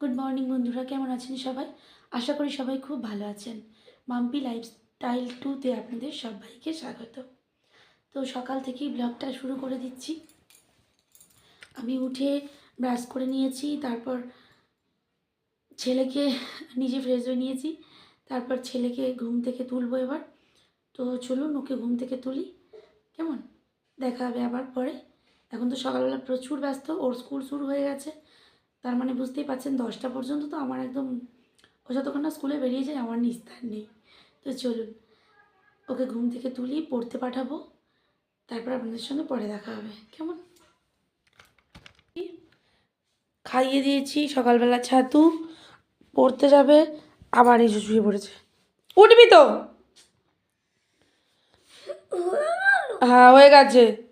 Good morning বন্ধুরা। কেমন আছেন সবাই? আশা করি সবাই খুব ভালো আছেন। মাম্পি লাইফস্টাইল টুতে আপনাদের সবাইকে স্বাগত। তো সকাল থেকেই ব্লগটা শুরু করে দিচ্ছি। আমি উঠে ব্রাশ করে নিয়েছি, তারপর ছেলেকে নিজে ফ্রেশ হয়ে নিয়েছি, তারপর ছেলেকে ঘুম থেকে তুলবো এবার। তো চলুন, ওকে ঘুম থেকে তুলি। কেমন? দেখা হবে আবার পরে। এখন তো সকালবেলা প্রচুর ব্যস্ত, ওর স্কুল শুরু হয়ে গেছে। তার মানে বুঝতেই পারছেন, দশটা পর্যন্ত তো আমার একদম, ও যতক্ষণ না স্কুলে বেরিয়ে যায় আমার নিস্তার নেই। তো চলুন, ওকে ঘুম থেকে তুলি, পড়তে পাঠাবো, তারপর আপনাদের সঙ্গে পরে দেখা হবে। কেমন? খাইয়ে দিয়েছি, সকালবেলা ছাতু, পড়তে যাবে, আবার এই শুয়ে পড়েছে। উঠবি তো! হ্যাঁ হয়ে গেছে।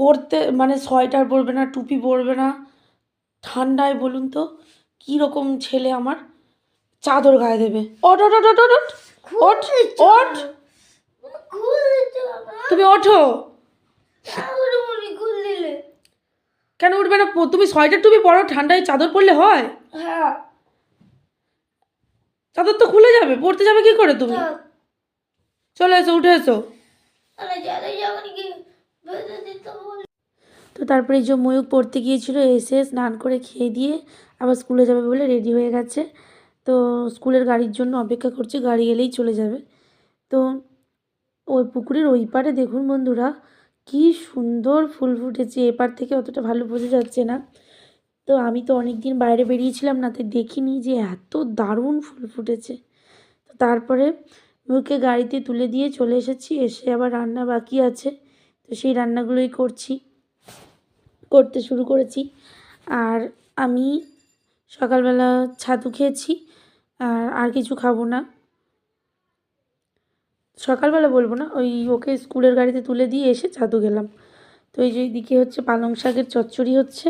পরতে মানে সোয়েটার পরবে না টুপি পরবে না। ঠান্ডায় বলুন তো কী রকম ছেলে আমার? চাদর গায়ে দেবে। ওঠ ওঠ ওঠ ওঠ ওঠ ওঠ। ওঠ তুমি ওঠো। কেন উঠবে না? তুমি সোয়েটার টুপি পরো ঠান্ডায় চাদর পরলে হয়? চাদর তো খুলে যাবে পড়তে যাবে কি করে তুমি? চলে এসো উঠে এসো। তো তারপরে যে ময়ূক পড়তে গিয়েছিল, এসে স্নান করে খেয়ে দিয়ে আবার স্কুলে যাবে বলে রেডি হয়ে গেছে। তো স্কুলের গাড়ির জন্য অপেক্ষা করছে, গাড়ি এলেই চলে যাবে। তো ওই পুকুরের ওই পারে দেখুন বন্ধুরা, কি সুন্দর ফুল ফুটেছে। এপার থেকে অতটা ভালো বোঝা যাচ্ছে না। তো আমি তো অনেক দিন বাইরে বেরিয়েছিলাম না, তাই দেখিনি যে এত দারুণ ফুল ফুটেছে। তো তারপরে মুখে গাড়িতে তুলে দিয়ে চলে এসেছি, এসে আবার রান্না বাকি আছে। তো সেই রান্নাগুলোই করছি। করতে শুরু করেছি। আর আমি সকালবেলা ছাতু খেয়েছি, আর আর কিছু খাব না। সকালবেলা বলব না, ওই ওকে স্কুলের গাড়িতে তুলে দিয়ে এসে ছাতু খেলাম। তো এই যে দিকে হচ্ছে পালং শাকের চচ্চড়ি হচ্ছে।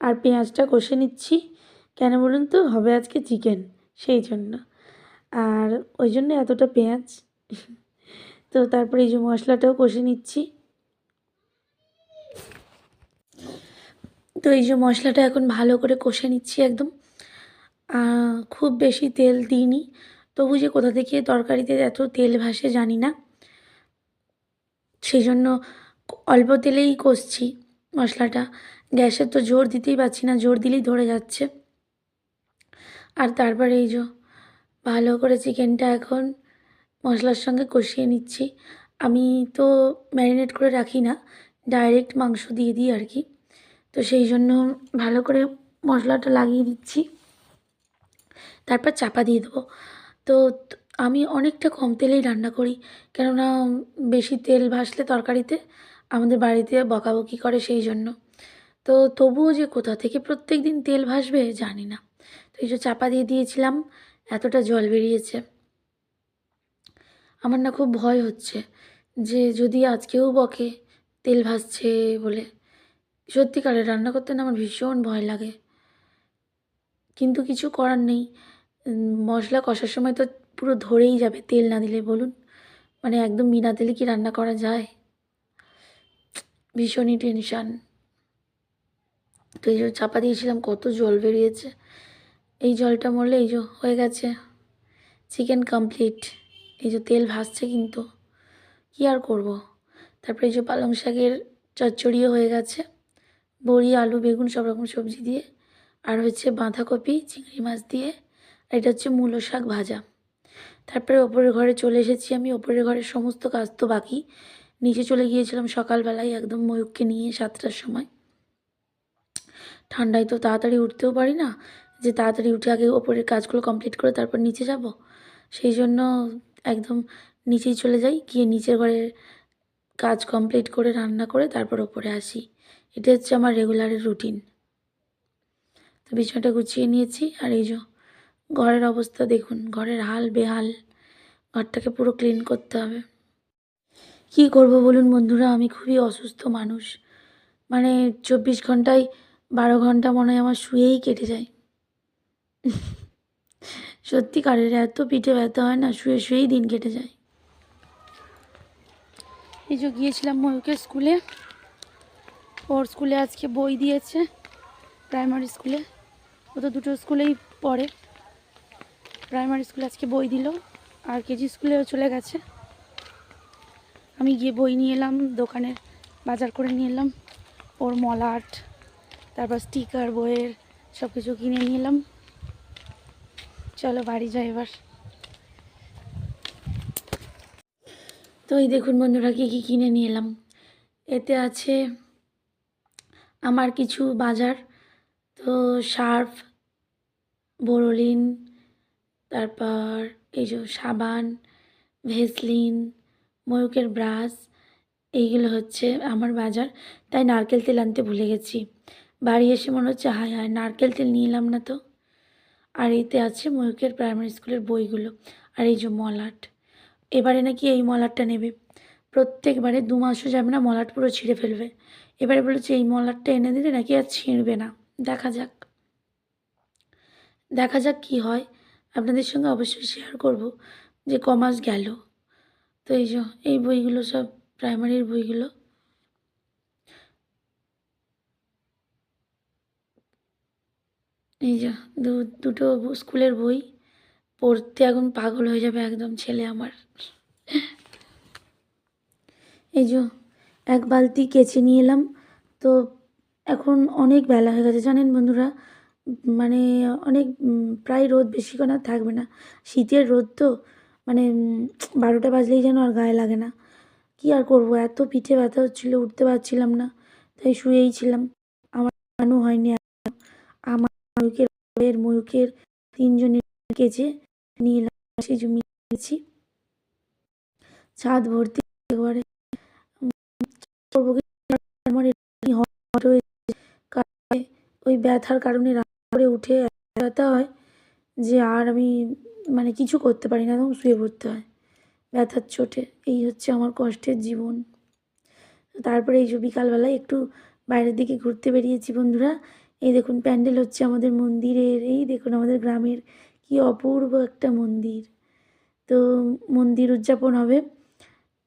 আর পেঁয়াজটা কষে নিচ্ছি। কেন বলুন তো, হবে আজকে চিকেন, সেই জন্য। আর ওই জন্য এতটা পেঁয়াজ। তো তারপরে এই যে মশলাটাও কষে নিচ্ছি। তো এই যে মশলাটা এখন ভালো করে কষে নিচ্ছি একদম। খুব বেশি তেল দিইনি। তবু যে কোথা থেকে তরকারিতে এত তেল ভাসে জানি না। সেই জন্য অল্প তেলেই কষছি মশলাটা। গ্যাসের তো জোর দিতেই পারছি না, জোর দিলেই ধরে যাচ্ছে। আর তারপরে এই যে ভালো করে চিকেনটা এখন মশলার সঙ্গে কষিয়ে নিচ্ছি। আমি তো ম্যারিনেট করে রাখি না, ডাইরেক্ট মাংস দিয়ে দিই আর কি। তো সেই জন্য ভালো করে মশলাটা লাগিয়ে দিচ্ছি। তারপর চাপা দিয়ে দেবো। তো আমি অনেকটা কম তেলেই রান্না করি, কেননা বেশি তেল ভাসলে তরকারিতে আমাদের বাড়িতে বকাবকি করে সেই জন্য। তো তবুও যে কোথা থেকে প্রত্যেক দিন তেল ভাসবে জানি না। তো এই যে চাপা দিয়ে দিয়েছিলাম, এতটা জল বেরিয়েছে। আমার না খুব ভয় হচ্ছে যে যদি আজকেও বকে তেল ভাসছে বলে। সত্যিকারে রান্না করতে না আমার ভীষণ ভয় লাগে। কিন্তু কিছু করার নেই। মশলা কষার সময় তো পুরো ধরেই যাবে, তেল না দিলে বলুন। মানে একদম বিনা তেলে কি রান্না করা যায়? ভীষণই টেনশান তো এই যে চাপা দিয়েছিলাম, কত জল বেরিয়েছে। এই জলটা মরলে এই যে হয়ে গেছে। চিকেন কমপ্লিট এই যে তেল ভাসছে কিন্তু। কি আর করব? তারপরে এই যে পালং শাকের চচ্চড়িও হয়ে গেছে। বড়ি, আলু, বেগুন, সব রকম সবজি দিয়ে। আর হচ্ছে বাঁধাকপি, চিংড়ি মাছ দিয়ে। আর এটা হচ্ছে মূলো শাক ভাজা। তারপরে ওপরের ঘরে চলে এসেছি আমি। ওপরের ঘরের সমস্ত কাজ তো বাকি। নিচে চলে গিয়েছিলাম সকালবেলায় একদম ময়ূককে নিয়ে সাতটার সময়। ঠান্ডায় তো তাড়াতাড়ি উঠতেও পারি না। যে তাড়াতাড়ি উঠে আগে ওপরের কাজগুলো কমপ্লিট করে তারপর নিচে যাব। সেই জন্য একদম নিচেই চলে যাই। গিয়ে নিচের ঘরের কাজ কমপ্লিট করে, রান্না করে তারপর ওপরে আসি। এটা হচ্ছে আমার রেগুলারের রুটিন তো বিছানাটা গুছিয়ে নিয়েছি আর এই যে ঘরের অবস্থা দেখুন, ঘরের হাল বেহাল, ঘরটাকে পুরো ক্লিন করতে হবে। কী করব বলুন বন্ধুরা, আমি খুবই অসুস্থ মানুষ। মানে চব্বিশ ঘন্টায় বারো ঘণ্টা মনে হয় আমার শুয়েই কেটে যায়। সত্যিকারের এত পিঠে ব্যথা হয় না, শুয়ে শুয়েই দিন কেটে যায়। এই যে গিয়েছিলাম ময়ূকের স্কুলে। ওর স্কুলে আজকে বই দিয়েছে প্রাইমারি স্কুলে। ও তো দুটো স্কুলেই পড়ে। প্রাইমারি স্কুলে আজকে বই দিল, আর কেজি স্কুলেও চলে গেছে। আমি গিয়ে বই নিয়ে এলাম দোকানের বাজার করে নিয়ে এলাম। ওর মলাট, তারপর স্টিকার বইয়ের সব কিছু কিনে নিয়ে এলাম। চলো বাড়ি যাই এবার। তো এই দেখুন বন্ধুরা, কী কী কিনে নিয়ে এলাম। এতে আছে আমার কিছু বাজার। তো সার্ফ, বোরোলিন, তারপর এই যে সাবান, ভেসলিন, ময়ূকের ব্রাশ, এইগুলো হচ্ছে আমার বাজার। তাই নারকেল তেল আনতে ভুলে গেছি। বাড়ি এসে মনে হচ্ছে, হায় হায়, নারকেল তেল নিয়ে না তো? আর এতে আছে ময়ূকের প্রাইমারি স্কুলের বইগুলো আর এই যে মলাট। এবারে নাকি এই মলাটটা নেবে। প্রত্যেকবারে দু মাসও যাবে না, মলাট পুরো ছিঁড়ে ফেলবে। এবারে বলেছে এই মলারটা এনে দিলে নাকি আর ছিঁড়বে না। দেখা যাক। দেখা যাক কি হয়। আপনাদের সঙ্গে অবশ্যই শেয়ার করব যে, ক মাস গেল। তো এই যে, এই বইগুলো সব প্রাইমারির বইগুলো। এই যে দুটো স্কুলের বই। পড়তে এখন পাগল হয়ে যাবে একদম ছেলে আমার। এই যে এক বালতি কেচে নিয়ে এলাম। তো এখন অনেক বেলা হয়ে গেছে, জানেন বন্ধুরা? মানে অনেক প্রায় রোদ বেশিক্ষণ আর থাকবে না। শীতের রোদ তো মানে বারোটা বাজলেই যেন আর গায়ে লাগে না। কি আর করব? এত পিঠে ব্যথা হচ্ছিল, উঠতে পারছিলাম না, তাই শুয়েই ছিলাম। আমার মানু হয়নি আমার ময়ূকের বইয়ের ময়ূকের তিনজনের কেচে নিয়ে এলাম, সেই জমিয়েছি। ছাদ ভর্তি একবারে আমার ওই ব্যথার কারণে রাত করে উঠে ব্যথা হয় যে আর আমি মানে কিছু করতে পারি না, একদম শুয়ে পড়তে হয় ব্যথার চোটে। এই হচ্ছে আমার কষ্টের জীবন। তারপরে এই যে বিকালবেলায় একটু বাইরের দিকে ঘুরতে বেরিয়েছি বন্ধুরা। এই দেখুন, প্যান্ডেল হচ্ছে আমাদের মন্দিরের, এই দেখুন আমাদের গ্রামের কি অপূর্ব একটা মন্দির। তো মন্দির উদযাপন হবে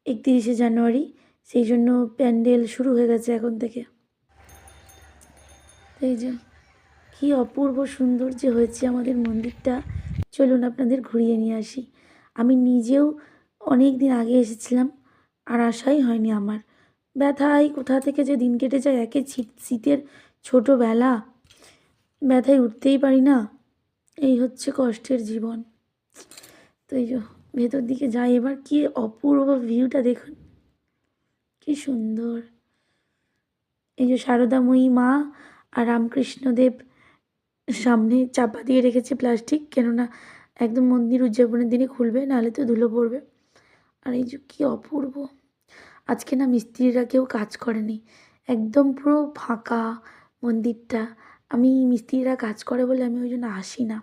একত্রিশে জানুয়ারি। সেই জন্য প্যান্ডেল শুরু হয়ে গেছে এখন থেকে। এই যে, কী অপূর্ব সুন্দর যে হয়েছে আমাদের মন্দিরটা। চলুন আপনাদের ঘুরিয়ে নিয়ে আসি। আমি নিজেও অনেক দিন আগে এসেছিলাম, আর আশাই হয়নি আমার। ব্যথায় কোথা থেকে যে দিন কেটে যায়, একে শীত শীতের ছোটোবেলা। ব্যথায় উঠতেই পারি না। এই হচ্ছে কষ্টের জীবন। তো এই ভেতর দিকে যাই। এবার কি অপূর্ব ভিউটা দেখুন। কি সুন্দর। এই যে শারদাময়ী মা আর রামকৃষ্ণদেব সামনে চাপা দিয়ে রেখেছে প্লাস্টিক, কেননা একদম মন্দির উদযাপনের দিনে খুলবে, নাহলে তো ধুলো পড়বে। আর এই যে কী অপূর্ব। আজকে না মিস্ত্রিরা কেউ কাজ করেনি, একদম পুরো ফাঁকা মন্দিরটা। আমি মিস্ত্রিরা কাজ করে বলে আমি ওই জন্য আসি না।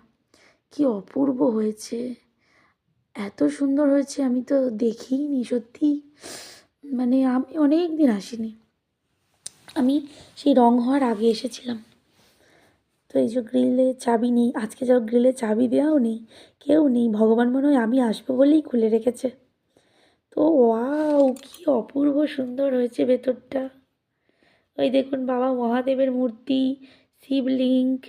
কী অপূর্ব হয়েছে। এত সুন্দর হয়েছে, আমি তো দেখিনি সত্যি মানে আমি অনেক দিন আসিনি। আমি সেই রং হওয়ার আগে এসেছিলাম। তো এই যে গ্রিলে চাবি নেই, আজকে যাও গ্রিলে চাবি দেওয়াও নেই, কেউ নেই, ভগবান মনে হয় আমি আসব বলেই খুলে রেখেছে। তো ওয়াও, কি অপূর্ব সুন্দর হয়েছে ভেতরটা। ওই দেখুন বাবা মহাদেবের মূর্তি, শিবলিঙ্গ।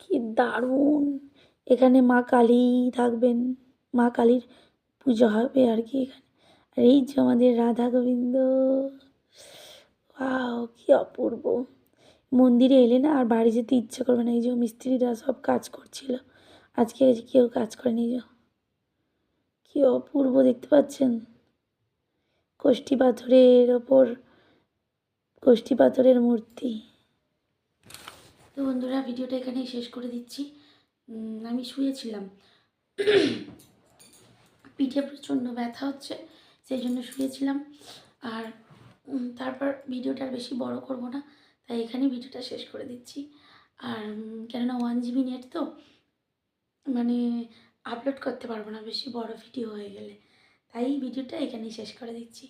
কি দারুণ! এখানে মা কালী থাকবেন, মা কালীর পুজো হবে আর কি এখানে। আর এই যে আমাদের রাধা গোবিন্দ, ওয়াও, কি অপূর্ব। মন্দিরে এলে না আর বাড়ি যেতে ইচ্ছে করবে না। এই যে মিস্ত্রিরা সব কাজ করছিল। আজকে কেউ কাজ করেনি যে। কি অপূর্ব দেখতে পাচ্ছেন। কোষ্ঠী পাথরের ওপর কোষ্ঠী পাথরের মূর্তি। তো বন্ধুরা, ভিডিওটা এখানেই শেষ করে দিচ্ছি। আমি শুয়েছিলাম। পিঠে প্রচণ্ড ব্যথা হচ্ছে সেই জন্য শুয়েছিলাম। আর তারপর ভিডিওটা আর বেশি বড় করব না, তাই এখানে ভিডিওটা শেষ করে দিচ্ছি। আর কেননা ওয়ান জিবি নেট তো মানে আপলোড করতে পারব না, বেশি বড় ভিডিও হয়ে গেলে। তাই ভিডিওটা এখানেই শেষ করে দিচ্ছি।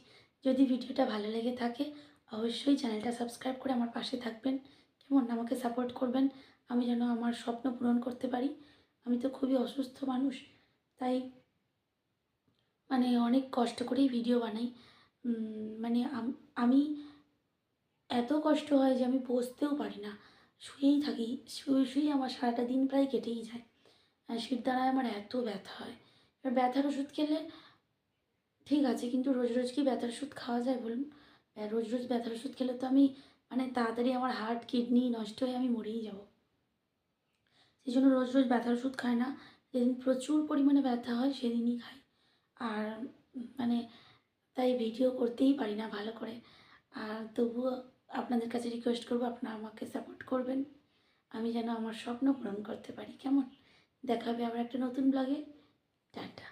যদি ভিডিওটা ভালো লেগে থাকে, অবশ্যই চ্যানেলটা সাবস্ক্রাইব করে আমার পাশে থাকবেন। কেমন? আমাকে সাপোর্ট করবেন। আমি যেন আমার স্বপ্ন পূরণ করতে পারি। আমি তো খুবই অসুস্থ মানুষ, তাই মানে অনেক কষ্ট করেই ভিডিও বানাই। মানে আমি এত কষ্ট হয় যে আমি বসতেও পারি না। শুয়েই থাকি, শুয়ে শুয়েই আমার সারাটা দিন প্রায় কেটেই যায়। শীত দ্বারায় আমার এত ব্যথা হয়। এবার ব্যথার ওষুধ খেলে ঠিক আছে, কিন্তু রোজ রোজ কি ব্যথার ওষুধ খাওয়া যায় বলুন? রোজ রোজ ব্যথার ওষুধ খেলে তো আমি মানে তাড়াতাড়ি আমার হার্ট কিডনি নষ্ট হয়ে আমি মরেই যাব। সেই জন্য রোজ রোজ ব্যথার ওষুধ খাই না। যেদিন প্রচুর পরিমাণে ব্যথা হয়, সেদিনই খাই। আর মানে তাই ভিডিও করতেই পারি না ভালো করে। আর তবুও আপনাদের কাছে রিকোয়েস্ট করব, আপনারা আমাকে সাপোর্ট করবেন। আমি যেন আমার স্বপ্ন পূরণ করতে পারি। কেমন? দেখা হবে আবার একটা নতুন ব্লগে টাটা।